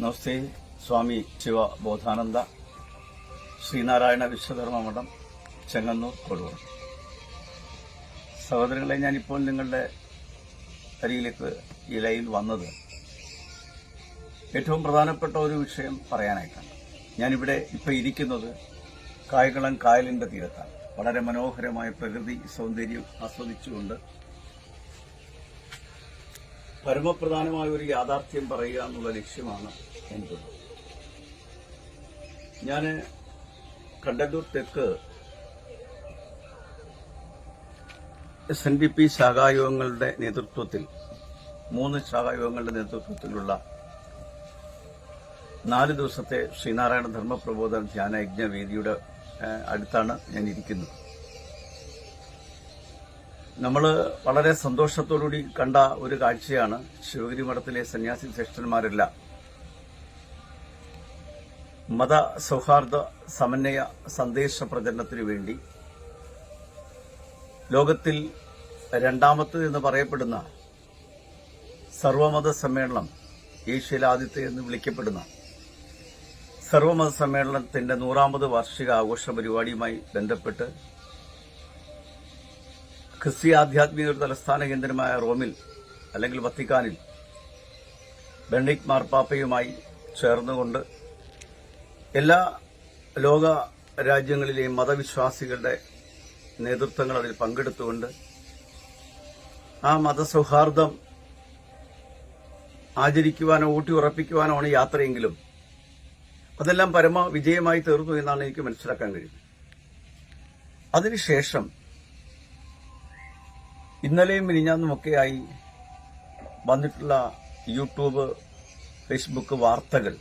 നമസ്തേ സ്വാമി ശിവ ബോധാനന്ദ ശ്രീനാരായണ വിശ്വധർമ്മ മഠം ചെങ്ങന്നൂർ കൊടുവ. സഹോദരങ്ങളെ ഞാനിപ്പോൾ നിങ്ങളുടെ അരിയിലേക്ക് ഈ ലൈൻ വന്നത് ഏറ്റവും പ്രധാനപ്പെട്ട ഒരു വിഷയം പറയാനായിട്ടാണ്. ഞാനിവിടെ ഇപ്പോൾ ഇരിക്കുന്നത് കായകുളം കായലിന്റെ തീരത്താണ്. വളരെ മനോഹരമായ പ്രകൃതി സൗന്ദര്യം ആസ്വദിച്ചുകൊണ്ട് പരമപ്രധാനമായ ഒരു യാഥാർത്ഥ്യം പറയുക എന്നുള്ള ലക്ഷ്യമാണ് എനിക്കുള്ളത് ഞാൻ കണ്ടല്ലൂർ തെക്ക് എസ് എൻ ഡി പി ശാഖായോഗങ്ങളുടെ നേതൃത്വത്തിൽ മൂന്ന് ശാഖായോഗങ്ങളുടെ നേതൃത്വത്തിലുള്ള നാല് ദിവസത്തെ ശ്രീനാരായണ ധർമ്മപ്രബോധന ധ്യാന യജ്ഞവേദിയുടെ അടുത്താണ് ഞാൻ ഇരിക്കുന്നത്. നമ്മൾ വളരെ സന്തോഷത്തോടുകൂടി കണ്ട ഒരു കാഴ്ചയാണ് ശിവഗിരി മഠത്തിലെ സന്യാസി ശ്രേഷ്ഠന്മാരെല്ലാം മത സൗഹാർദ്ദ സമന്വയ സന്ദേശ പ്രചരണത്തിനു വേണ്ടി ലോകത്തിൽ രണ്ടാമത്തത് എന്ന് പറയപ്പെടുന്ന സർവമത സമ്മേളനം ഏഷ്യയിലെ ആദ്യത്തെ എന്ന് വിളിക്കപ്പെടുന്ന സർവമത സമ്മേളനത്തിന്റെ നൂറാമത് വാർഷിക ആഘോഷ പരിപാടിയുമായി ബന്ധപ്പെട്ട് ക്രിസ്തീയ ആധ്യാത്മിക തലസ്ഥാന കേന്ദ്രമായ റോമിൽ അല്ലെങ്കിൽ വത്തിക്കാനിൽ ബെണ്ണിക് മാർപ്പാപ്പയുമായി ചേർന്നുകൊണ്ട് എല്ലാ ലോക രാജ്യങ്ങളിലെയും മതവിശ്വാസികളുടെ നേതൃത്വങ്ങൾ അതിൽ പങ്കെടുത്തുകൊണ്ട് ആ മതസൗഹാർദ്ദം ആചരിക്കുവാനോ ഊട്ടിയുറപ്പിക്കുവാനോ ആണ് യാത്രയെങ്കിലും അതെല്ലാം പരമ വിജയമായി തീർന്നു എന്നാണ് എനിക്ക് മനസ്സിലാക്കാൻ കഴിയുന്നത്. അതിനുശേഷം ഇന്നലെയും മിനിഞ്ഞാന്നുമൊക്കെയായി വന്നിട്ടുള്ള യൂട്യൂബ് ഫേസ്ബുക്ക് വാർത്തകൾ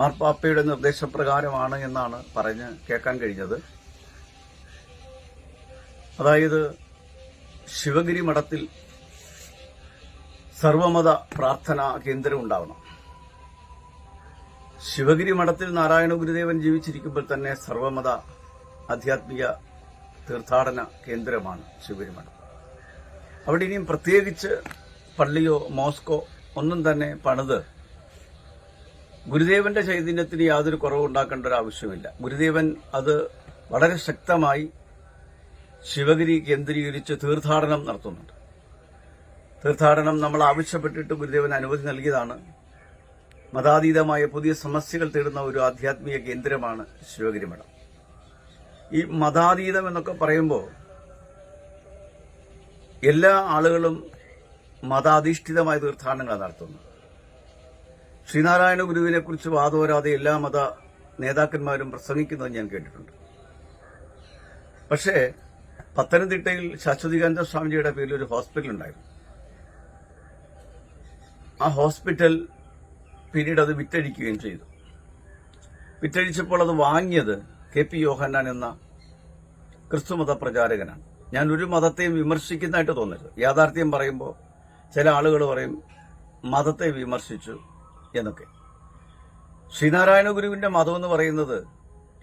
മാർപ്പാപ്പയുടെ നിർദ്ദേശപ്രകാരമാണ് എന്നാണ് പറഞ്ഞ് കേൾക്കാൻ കഴിഞ്ഞത്. അതായത് ശിവഗിരി മഠത്തിൽ സർവമത പ്രാർത്ഥനാ കേന്ദ്രം ഉണ്ടാവണം. ശിവഗിരി മഠത്തിൽ നാരായണ ഗുരുദേവൻ ജീവിച്ചിരിക്കുമ്പോൾ തന്നെ സർവമത ആധ്യാത്മിക തീർത്ഥാടന കേന്ദ്രമാണ് ശിവഗിരി മഠം അവിടെ ഇനിയും പ്രത്യേകിച്ച് പള്ളിയോ മോസ്കോ ഒന്നും തന്നെ പണിത് ഗുരുദേവന്റെ ചൈതന്യത്തിന് യാതൊരു കുറവുണ്ടാക്കേണ്ട ഒരു ആവശ്യമില്ല. ഗുരുദേവൻ അത് വളരെ ശക്തമായി ശിവഗിരി കേന്ദ്രീകരിച്ച് തീർത്ഥാടനം നടത്തുന്നുണ്ട്. തീർത്ഥാടനം നമ്മൾ ആവശ്യപ്പെട്ടിട്ട് ഗുരുദേവൻ അനുമതി നൽകിയതാണ്. മതാതീതമായ പുതിയ സമസ്യകൾ തേടുന്ന ഒരു ആധ്യാത്മിക കേന്ദ്രമാണ് ശിവഗിരി മഠം ഈ മതാതീതം എന്നൊക്കെ പറയുമ്പോൾ എല്ലാ ആളുകളും മതാധിഷ്ഠിതമായ തീർത്ഥാടനങ്ങളാണ് നടത്തുന്നത്. ശ്രീനാരായണ ഗുരുവിനെ കുറിച്ച് വാദോരാതെ എല്ലാ മത നേതാക്കന്മാരും പ്രസംഗിക്കുന്നത് ഞാൻ കേട്ടിട്ടുണ്ട്. പക്ഷേ പത്തനംതിട്ടയിൽ ശാശ്വതികാനന്ദ സ്വാമിജിയുടെ പേരിൽ ഒരു ഹോസ്പിറ്റൽ ഉണ്ടായിരുന്നു. ആ ഹോസ്പിറ്റൽ പിന്നീട് അത് വിറ്റഴിക്കുകയും ചെയ്തു. വിറ്റഴിച്ചപ്പോൾ അത് വാങ്ങിയത് കെ പി യോഹന്നാൻ എന്ന ക്രിസ്തുമത പ്രചാരകനാണ്. ഞാൻ ഒരു മതത്തെയും വിമർശിക്കുന്നതായിട്ട് തോന്നരുത്. യാഥാർത്ഥ്യം പറയുമ്പോൾ ചില ആളുകൾ പറയും മതത്തെ വിമർശിച്ചു എന്നൊക്കെ. ശ്രീനാരായണ ഗുരുവിന്റെ മതം എന്ന് പറയുന്നത്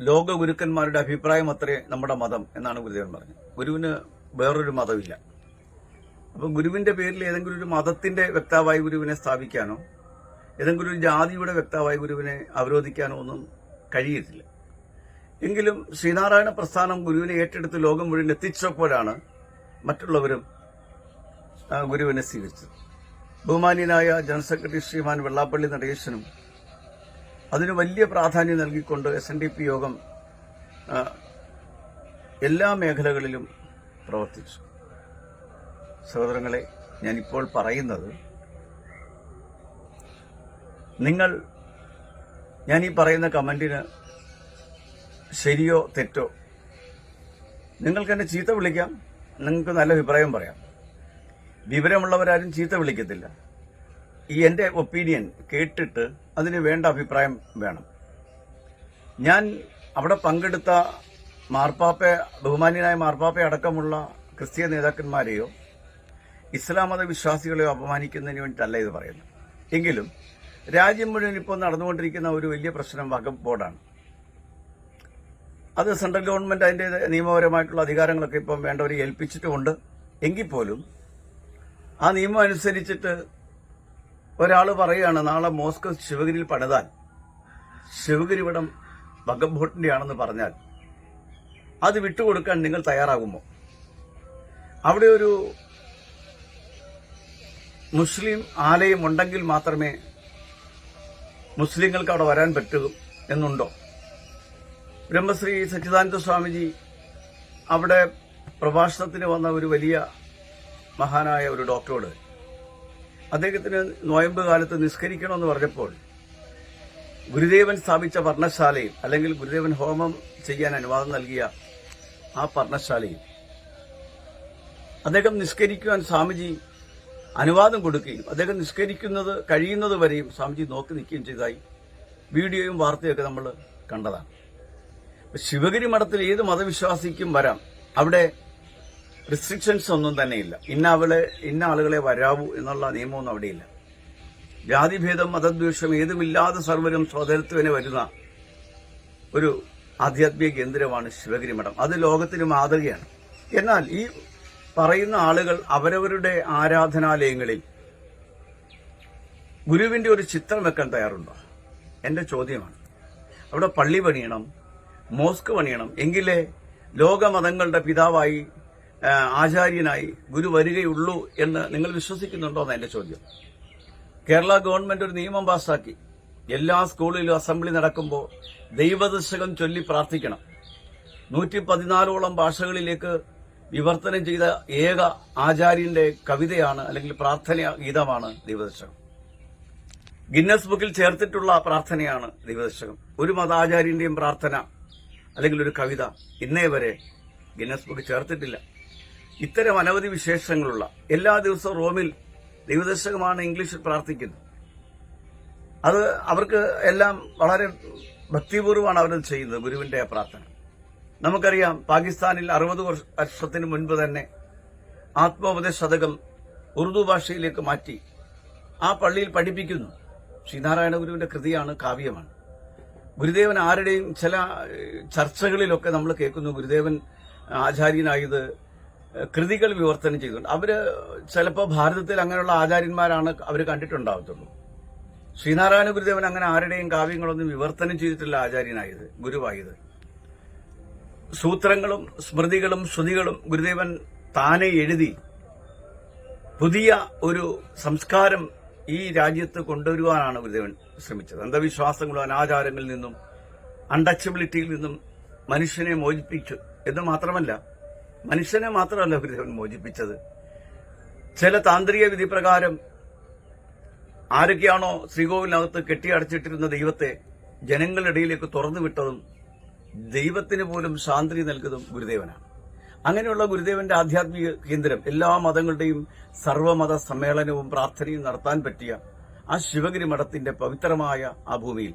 ലോക ഗുരുക്കന്മാരുടെ അഭിപ്രായം അത്രേ നമ്മുടെ മതം എന്നാണ് ഗുരുദേവൻ പറഞ്ഞത്. ഗുരുവിന് വേറൊരു മതമില്ല. അപ്പം ഗുരുവിന്റെ പേരിൽ ഏതെങ്കിലും ഒരു മതത്തിന്റെ വ്യക്താവായി ഗുരുവിനെ സ്ഥാപിക്കാനോ ഏതെങ്കിലും ഒരു ജാതിയുടെ വ്യക്താവായി ഗുരുവിനെ അവരോധിക്കാനോ ഒന്നും കഴിയത്തില്ല. എങ്കിലും ശ്രീനാരായണ പ്രസ്ഥാനം ഗുരുവിനെ ഏറ്റെടുത്ത് ലോകം മുഴുവൻ എത്തിച്ചപ്പോഴാണ് മറ്റുള്ളവരും ഗുരുവിനെ സ്വീകരിച്ചത്. ബഹുമാന്യനായ ജനറൽ സെക്രട്ടറി ശ്രീമാൻ വെള്ളാപ്പള്ളി നടേശനും അതിന് വലിയ പ്രാധാന്യം നൽകിക്കൊണ്ട് എസ് എൻ ഡി പി യോഗം എല്ലാ മേഖലകളിലും പ്രവർത്തിച്ചു. സഹോദരങ്ങളെ ഞാനിപ്പോൾ പറയുന്നത് നിങ്ങൾ ഞാൻ ഈ പറയുന്ന കമന്റിന് ശരിയോ തെറ്റോ? നിങ്ങൾക്ക് എന്നെ ചീത്ത വിളിക്കാം നിങ്ങൾക്ക് നല്ല അഭിപ്രായം പറയാം. വിവരമുള്ളവരാരും ചീത്ത വിളിക്കത്തില്ല. ഈ എന്റെ ഒപ്പീനിയൻ കേട്ടിട്ട് അതിന് വേണ്ട അഭിപ്രായം വേണം. ഞാൻ അവിടെ പങ്കെടുത്ത മാർപ്പാപ്പ ബഹുമാന്യനായ മാർപ്പാപ്പ അടക്കമുള്ള ക്രിസ്തീയ നേതാക്കന്മാരെയോ ഇസ്ലാം മത വിശ്വാസികളെയോ അപമാനിക്കുന്നതിന് വേണ്ടിയിട്ടല്ല ഇത് പറയുന്നത്. എങ്കിലും രാജ്യം മുഴുവൻ ഇപ്പോൾ നടന്നുകൊണ്ടിരിക്കുന്ന ഒരു വലിയ പ്രശ്നം വകുപ്പ് ബോർഡാണ് അത് സെൻട്രൽ ഗവൺമെന്റ് അതിന്റെ നിയമപരമായിട്ടുള്ള അധികാരങ്ങളൊക്കെ ഇപ്പം വേണ്ടവരെ ഏൽപ്പിച്ചിട്ടുമുണ്ട്. എങ്കിൽ പോലും ആ നിയമം അനുസരിച്ചിട്ട് ഒരാൾ പറയുകയാണ് നാളെ മോസ്കോ ശിവഗിരിയിൽ പണിതാൽ ശിവഗിരി ഇവിടം ബഗംഭോട്ടിന്റെ ആണെന്ന് പറഞ്ഞാൽ അത് വിട്ടുകൊടുക്കാൻ നിങ്ങൾ തയ്യാറാകുമോ? അവിടെ ഒരു മുസ്ലിം ആലയം ഉണ്ടെങ്കിൽ മാത്രമേ മുസ്ലിങ്ങൾക്ക് അവിടെ വരാൻ പറ്റൂ എന്നുണ്ടോ? ബ്രഹ്മശ്രീ സച്ചിദാനന്ദ സ്വാമിജി അവിടെ പ്രഭാഷണത്തിന് വന്ന ഒരു വലിയ മഹാനായ ഒരു ഡോക്ടറോട് അദ്ദേഹത്തിന് നോയമ്പ് കാലത്ത് നിസ്കരിക്കണമെന്ന് പറഞ്ഞപ്പോൾ ഗുരുദേവൻ സ്ഥാപിച്ച പർണശാലയിൽ അല്ലെങ്കിൽ ഗുരുദേവൻ ഹോമം ചെയ്യാൻ അനുവാദം നൽകിയ ആ പർണശാലയിൽ അദ്ദേഹം നിസ്കരിക്കുവാൻ സ്വാമിജി അനുവാദം കൊടുക്കുകയും അദ്ദേഹം നിസ്കരിക്കുന്നത് കഴിയുന്നത് വരെയും സ്വാമിജി നോക്കി നിൽക്കുകയും ചെയ്തതായി വീഡിയോയും വാർത്തയൊക്കെ നമ്മൾ കണ്ടതാണ്. ശിവഗിരി മഠത്തിൽ ഏത് മതവിശ്വാസിക്കും വരാം. അവിടെ റിസ്ട്രിക്ഷൻസ് ഒന്നും തന്നെ ഇല്ല ഇന്ന അവൾ ഇന്ന ആളുകളെ വരാവൂ എന്നുള്ള നിയമമൊന്നും അവിടെയില്ല. ജാതിഭേദം മതദ്വേഷം ഏതുമില്ലാതെ സർവരും സ്വതരത്വനെ വരുന്ന ഒരു ആധ്യാത്മിക കേന്ദ്രമാണ് ശിവഗിരി മഠം. അത് ലോകത്തിന് മാതൃകയാണ് എന്നാൽ ഈ പറയുന്ന ആളുകൾ അവരവരുടെ ആരാധനാലയങ്ങളിൽ ഗുരുവിന്റെ ഒരു ചിത്രം വെക്കാൻ തയ്യാറുണ്ടോ? എന്റെ ചോദ്യമാണ്. അവിടെ പള്ളി പണിയണം മോസ്ക് പണിയണം. എങ്കിലേ ലോകമതങ്ങളുടെ പിതാവായി ആചാര്യനായി ഗുരു വരികയുള്ളൂ എന്ന് നിങ്ങൾ വിശ്വസിക്കുന്നുണ്ടോ എന്ന് എന്റെ ചോദ്യം. കേരള ഗവൺമെന്റ് ഒരു നിയമം പാസാക്കി എല്ലാ സ്കൂളിലും അസംബ്ലി നടക്കുമ്പോൾ ദൈവദശകം ചൊല്ലി പ്രാർത്ഥിക്കണം. നൂറ്റി പതിനാലോളം ഭാഷകളിലേക്ക് വിവർത്തനം ചെയ്ത ഏക ആചാര്യന്റെ കവിതയാണ് അല്ലെങ്കിൽ പ്രാർത്ഥന ഗീതമാണ് ദൈവദശകം ഗിന്നസ് ബുക്കിൽ ചേർത്തിട്ടുള്ള പ്രാർത്ഥനയാണ് ദൈവദശകം ഒരു മതാചാര്യന്റെയും പ്രാർത്ഥന അല്ലെങ്കിൽ ഒരു കവിത ഇന്നേ വരെ ഗിന്നസ് ബുക്ക് ചേർത്തിട്ടില്ല. ഇത്തരം അനവധി വിശേഷങ്ങളുള്ള എല്ലാ ദിവസവും റോമിൽ ദൈവദർശകമാണ് ഇംഗ്ലീഷിൽ പ്രാർത്ഥിക്കുന്നത് അത് അവർക്ക് എല്ലാം വളരെ ഭക്തിപൂർവമാണ് അവരത് ചെയ്യുന്നത് ഗുരുവിന്റെ പ്രാർത്ഥന. നമുക്കറിയാം പാകിസ്ഥാനിൽ അറുപത് വർഷത്തിന് മുൻപ് തന്നെ ആത്മോപദേശ ശതകം ഉറുദു ഭാഷയിലേക്ക് മാറ്റി ആ പള്ളിയിൽ പഠിപ്പിക്കുന്നു. ശ്രീനാരായണ ഗുരുവിന്റെ കൃതിയാണ് കാവ്യമാണ്. ഗുരുദേവൻ ആരുടെയും ചില ചർച്ചകളിലൊക്കെ നമ്മൾ കേൾക്കുന്നു. ഗുരുദേവൻ ആചാര്യനായത് കൃതികൾ വിവർത്തനം ചെയ്തിട്ടുണ്ട്. അവർ ചിലപ്പോൾ ഭാരതത്തിൽ അങ്ങനെയുള്ള ആചാര്യന്മാരാണ് അവർ കണ്ടിട്ടുണ്ടാവത്തുള്ളൂ. ശ്രീനാരായണ ഗുരുദേവൻ അങ്ങനെ ആരുടെയും കാവ്യങ്ങളൊന്നും വിവർത്തനം ചെയ്തിട്ടില്ല ആചാര്യനായത് ഗുരുവായത്. സൂത്രങ്ങളും സ്മൃതികളും ശ്രുതികളും ഗുരുദേവൻ താനെ എഴുതി പുതിയ ഒരു സംസ്കാരം ഈ രാജ്യത്ത് കൊണ്ടുവരുവാനാണ് ഗുരുദേവൻ ശ്രമിച്ചത്. അന്ധവിശ്വാസങ്ങളും അനാചാരങ്ങളിൽ നിന്നും അൺടച്ചബിലിറ്റിയിൽ നിന്നും മനുഷ്യനെ മോചിപ്പിച്ചു. എന്ന് മാത്രമല്ല മനുഷ്യനെ മാത്രമല്ല ഗുരുദേവൻ മോചിപ്പിച്ചത്. ചില താന്ത്രിക വിധി പ്രകാരം ആരൊക്കെയാണോ ശ്രീകോവിലിനകത്ത് കെട്ടിയടച്ചിട്ടിരുന്ന ദൈവത്തെ ജനങ്ങളുടെ ഇടയിലേക്ക് തുറന്നു വിട്ടതും ദൈവത്തിന് പോലും ശാന്തി നൽകുന്നതും ഗുരുദേവനാണ്. അങ്ങനെയുള്ള ഗുരുദേവന്റെ ആധ്യാത്മിക കേന്ദ്രം എല്ലാ മതങ്ങളുടെയും സർവമത സമ്മേളനവും പ്രാർത്ഥനയും നടത്താൻ പറ്റിയ ആ ശിവഗിരി മഠത്തിന്റെ പവിത്രമായ ആ ഭൂമിയിൽ.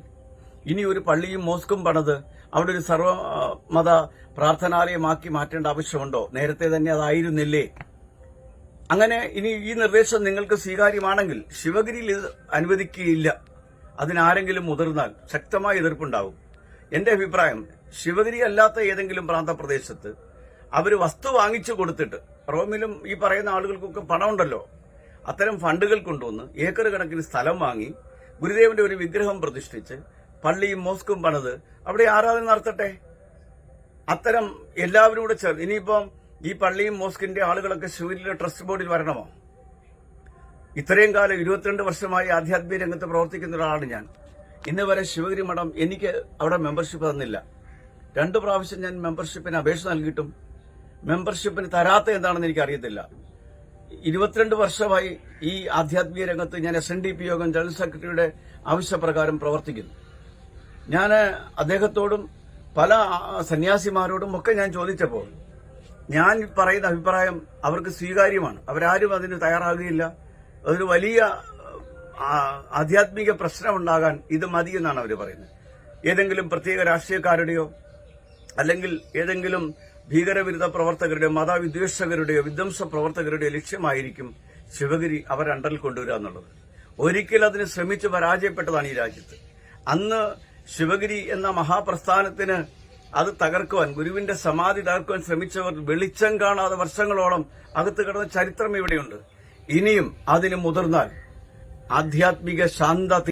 ഇനി ഒരു പള്ളിയും മോസ്കും പണത് അവിടെ ഒരു സർവമത പ്രാർത്ഥനാലയമാക്കി മാറ്റേണ്ട ആവശ്യമുണ്ടോ? നേരത്തെ തന്നെ അതായിരുന്നില്ലേ? അങ്ങനെ ഇനി ഈ നിർദ്ദേശം നിങ്ങൾക്ക് സ്വീകാര്യമാണെങ്കിൽ ശിവഗിരിയിൽ ഇത് അനുവദിക്കുകയില്ല. അതിനാരെങ്കിലും മുതിർന്നാൽ ശക്തമായ എതിർപ്പുണ്ടാവും. എന്റെ അഭിപ്രായം ശിവഗിരി അല്ലാത്ത ഏതെങ്കിലും പ്രാന്തപ്രദേശത്ത് അവർ വസ്തു വാങ്ങിച്ചു കൊടുത്തിട്ട് റോമിലും ഈ പറയുന്ന ആളുകൾക്കൊക്കെ പണമുണ്ടല്ലോ. അത്തരം ഫണ്ടുകൾ കൊണ്ടുവന്ന് ഏക്കർ കണക്കിന് സ്ഥലം വാങ്ങി ഗുരുദേവന്റെ ഒരു വിഗ്രഹം പ്രതിഷ്ഠിച്ച് പള്ളിയും മോസ്കും പണിത് അവിടെ ആരാധന നടത്തട്ടെ? അത്തരം എല്ലാവരും കൂടെ ചേർന്ന് ഇനിയിപ്പം ഈ പള്ളിയും മോസ്കിന്റെ ആളുകളൊക്കെ ശിവരിലെ ട്രസ്റ്റ് ബോർഡിൽ വരണമോ? ഇത്രയും കാലം ഇരുപത്തിരണ്ട് വർഷമായി ആധ്യാത്മിക രംഗത്ത് പ്രവർത്തിക്കുന്ന ഒരാളാണ് ഞാൻ. ഇന്ന് വരെ ശിവഗിരി മഠം എനിക്ക് അവിടെ മെമ്പർഷിപ്പ് തന്നില്ല. രണ്ടു പ്രാവശ്യം ഞാൻ മെമ്പർഷിപ്പിന് അപേക്ഷ നൽകിയിട്ടും മെമ്പർഷിപ്പിന് തരാത്ത എന്താണെന്ന് എനിക്ക് അറിയത്തില്ല ഇരുപത്തിരണ്ട് വർഷമായി ഈ ആധ്യാത്മിക രംഗത്ത് ഞാൻ എസ് എൻ ഡി പി യോഗം ജനറൽ സെക്രട്ടറിയുടെ ആവശ്യപ്രകാരം പ്രവർത്തിക്കുന്നു. ഞാൻ അദ്ദേഹത്തോടും പല സന്യാസിമാരോടും ഒക്കെ ഞാൻ ചോദിച്ചപ്പോൾ ഞാൻ പറയുന്ന അഭിപ്രായം അവർക്ക് സ്വീകാര്യമാണ്. അവരാരും അതിന് തയ്യാറാകുകയില്ല. അതൊരു വലിയ ആധ്യാത്മിക പ്രശ്നമുണ്ടാകാൻ ഇത് മതി എന്നാണ് അവർ പറയുന്നത്. ഏതെങ്കിലും പ്രത്യേക രാഷ്ട്രീയക്കാരുടെയോ അല്ലെങ്കിൽ ഏതെങ്കിലും ഭീകരവിരുദ്ധ പ്രവർത്തകരുടെയോ മതവിദ്വേഷകരുടെയോ വിധ്വംസ പ്രവർത്തകരുടെയോ ലക്ഷ്യമായിരിക്കും ശിവഗിരി അവർ അണ്ടറിൽ കൊണ്ടുവരിക എന്നുള്ളത്. ഒരിക്കൽ അതിന് ശ്രമിച്ച് പരാജയപ്പെട്ടതാണ് ഈ രാജ്യത്ത്. അന്ന് ശിവഗിരി എന്ന മഹാപ്രസ്ഥാനത്തിന് അത് തകർക്കുവാൻ ഗുരുവിന്റെ സമാധി തകർക്കുവാൻ ശ്രമിച്ചവർ വെളിച്ചം കാണാതെ വർഷങ്ങളോളം അകത്ത് കിടന്ന ചരിത്രം ഇവിടെയുണ്ട്. ഇനിയും അതിന് മുതിർന്നാൽ ആധ്യാത്മിക ശാന്ത